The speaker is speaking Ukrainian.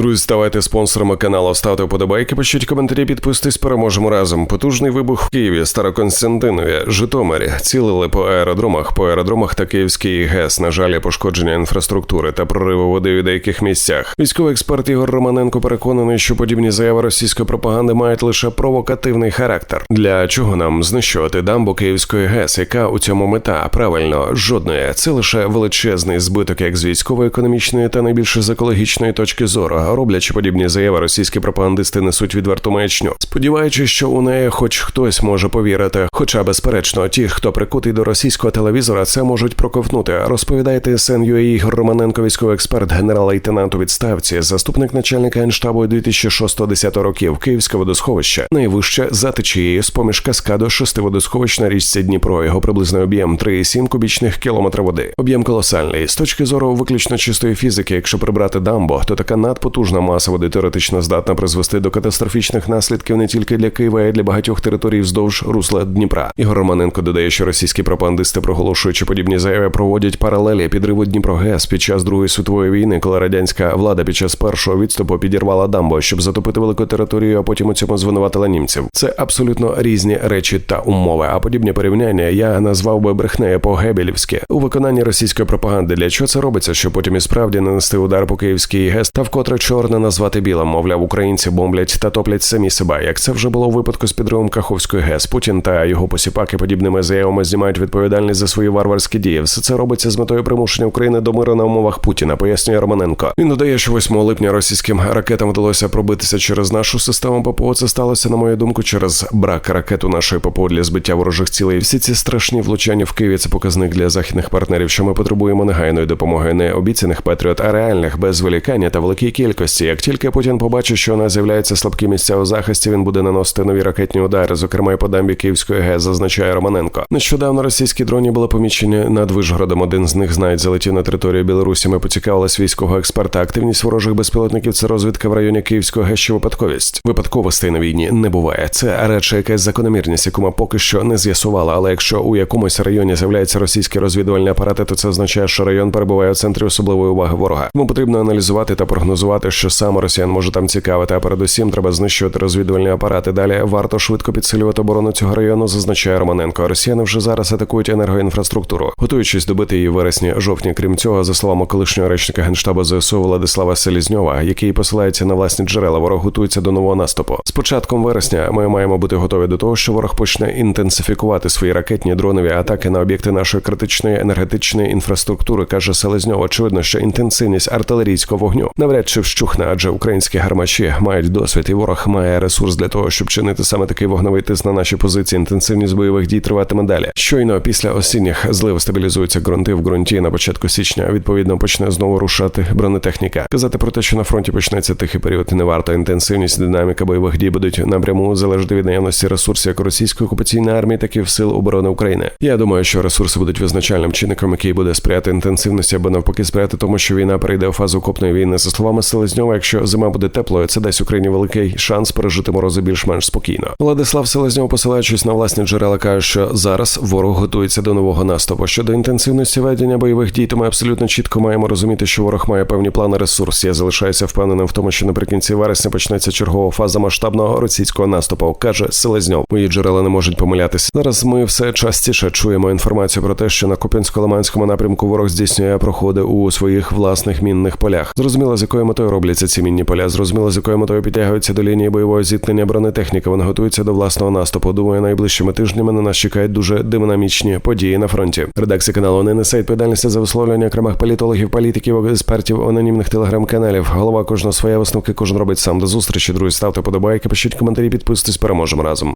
Друзі, ставайте спонсорами каналу, ставте вподобайки, пишіть коментарі, підписуйтесь, переможемо разом. Потужний вибух в Києві, Староконстантинові, Житомирі. Цілили по аеродромах, по аеродромах та Київський ГЕС. На жаль, пошкодження інфраструктури та прориви води у деяких місцях. Військовий експерт Ігор Романенко переконаний, що подібні заяви російської пропаганди мають лише провокативний характер. Для чого нам знищувати дамбу Київської ГЕС, яка у цьому мета? Правильно, жодної. Це лише величезний збиток, як з військово-економічної та найбільше з екологічної точки зору. Роблячи подібні заяви, російські пропагандисти несуть відверту маячню, сподіваючись, що у неї хоч хтось може повірити. Хоча, безперечно, ті, хто прикутий до російського телевізора, це можуть проковтнути. Розповідайте СНЮА Ігор Романенко, військовий експерт, генерал-лейтенант у відставці, заступник начальника генштабу 2006-10 років, Київське водосховище, найвище за течією з поміж каскаду шести водосховищ на річці Дніпро. Його приблизний об'єм 3,7 кубічних кілометра води. Об'єм колосальний. З точки зору виключно чистої фізики, якщо прибрати дамбо, то така надпотужна маса води теоретично здатна призвести до катастрофічних наслідків не тільки для Києва, а й для багатьох територій вздовж русла Дніпра. Ігор Романенко додає, що російські пропагандисти, проголошуючи подібні заяви, проводять паралелі підриву Дніпрогес під час Другої світової війни, коли радянська влада під час першого відступу підірвала дамбу, щоб затопити велику територію, а потім у цьому звинуватила німців. Це абсолютно різні речі та умови. А подібні порівняння я назвав би брехнею по гебелівськи у виконанні російської пропаганди. Для чого це робиться? Щоб потім і справді нанести удар по київській ГЕС та вкотре чорне назвати білим. Мовляв, українці бомблять та топлять самі себе. Як це вже було у випадку з підривом Каховської ГЕС, Путін та його посіпаки подібними заявами знімають відповідальність за свої варварські дії. Все це робиться з метою примушення України до миру на умовах Путіна. Пояснює Романенко. Він додає, що 8 липня російським ракетам вдалося пробитися через нашу систему ППО. Це сталося, на мою думку, через брак ракет у нашої ППО для збиття ворожих цілей. Всі ці страшні влучання в Києві це показник для західних партнерів, що ми потребуємо негайної допомоги, не обіцяних патріот, а реальних без зволікання та великій кількості. Як тільки Путін побачить, що у нас з'являються слабкі місця у захисті, він буде наносити нові ракетні удари, зокрема й по дамбі Київської ГЕС, зазначає Романенко. Нещодавно російські дроні були помічені над Вишгородом. Один з них знають залетів на територію Білорусі. Ми поцікавились військового експерта. Активність ворожих безпілотників це розвідка в районі Київського ГЕС чи випадковість. Випадковостей на війні не буває. Це радше якась закономірність, яку ми поки що не з'ясували. Але якщо у якомусь районі з'являються російські розвідувальні апарати, то це означає, що район перебуває у центрі особливої уваги ворога. Тому потрібно аналізувати та прогнозувати, що саме росіян може там цікавити. А передусім треба знищувати розвідувальні апарати. Далі варто швидко підсилювати оборону цього району, зазначає Романенко. Росіяни вже зараз атакують енергоінфраструктуру, готуючись добити її вересні жовтні. Крім цього, за словами колишнього речника генштабу ЗСУ Владислава Селізньова, який посилається на власні джерела, ворог готується до нового наступу. З початком вересня ми маємо бути готові до того, що ворог почне інтенсифікувати свої ракетні дронові атаки на об'єкти нашої критичної енергетичної інфраструктури, каже Селезньов. Очевидно, що інтенсивність артилерійського вогню навряд чи вщухне, адже українські гармачі мають досвід, і ворог має ресурс для того, щоб чинити саме такий вогневий тиск на наші позиції. Інтенсивність бойових дій триватиме далі. Щойно після осінніх злив стабілізуються ґрунти в ґрунті на початку січня. Відповідно, почне знову рушати бронетехніка. Казати про те, що на фронті почнеться тихий період, не варто. Інтенсивність динаміка бойових дій будуть напряму залежати від наявності ресурсів як російської окупаційної армії, так і в сил оборони України. Я думаю, що ресурси будуть визначальним чинником, який буде сприяти інтенсивності або навпаки сприяти тому, що війна перейде у фазу окопної війни. За словами Селезньова, якщо зима буде теплою, це дасть Україні великий шанс пережити морози більш-менш спокійно. Владислав Селезньов, посилаючись на власні джерела, каже, що зараз ворог готується до нового наступу. Щодо інтенсивності ведення бойових дій, то ми абсолютно чітко маємо розуміти, що ворог має певні плани ресурс. Я залишаюся впевненим в тому, що наприкінці вересня почнеться чергова фаза масштабного російського наступу, каже Селезньов. Мої джерела не можуть помилятися. Зараз ми все частіше чуємо інформацію про те, що на Куп'янсько-Лиманському напрямку ворог здійснює проходи у своїх власних мінних полях. Зрозуміло, з якою метою робляться ці мінні поля. Зрозуміло, з якою метою підтягуються до лінії бойового зіткнення бронетехніка. Вони готуються до власного наступу. Думаю, найближчими тижнями на нас чекають дуже динамічні події на фронті. Редакція каналу не несе відповідальності за висловлювання окремих політологів, політиків, експертів, анонімних телеграм-каналів. Голова кожного своя висновки, кожен робить сам. До зустрічі, друзі. Ставте подобайки, пишіть коментарі, підписуйтесь, переможемо разом.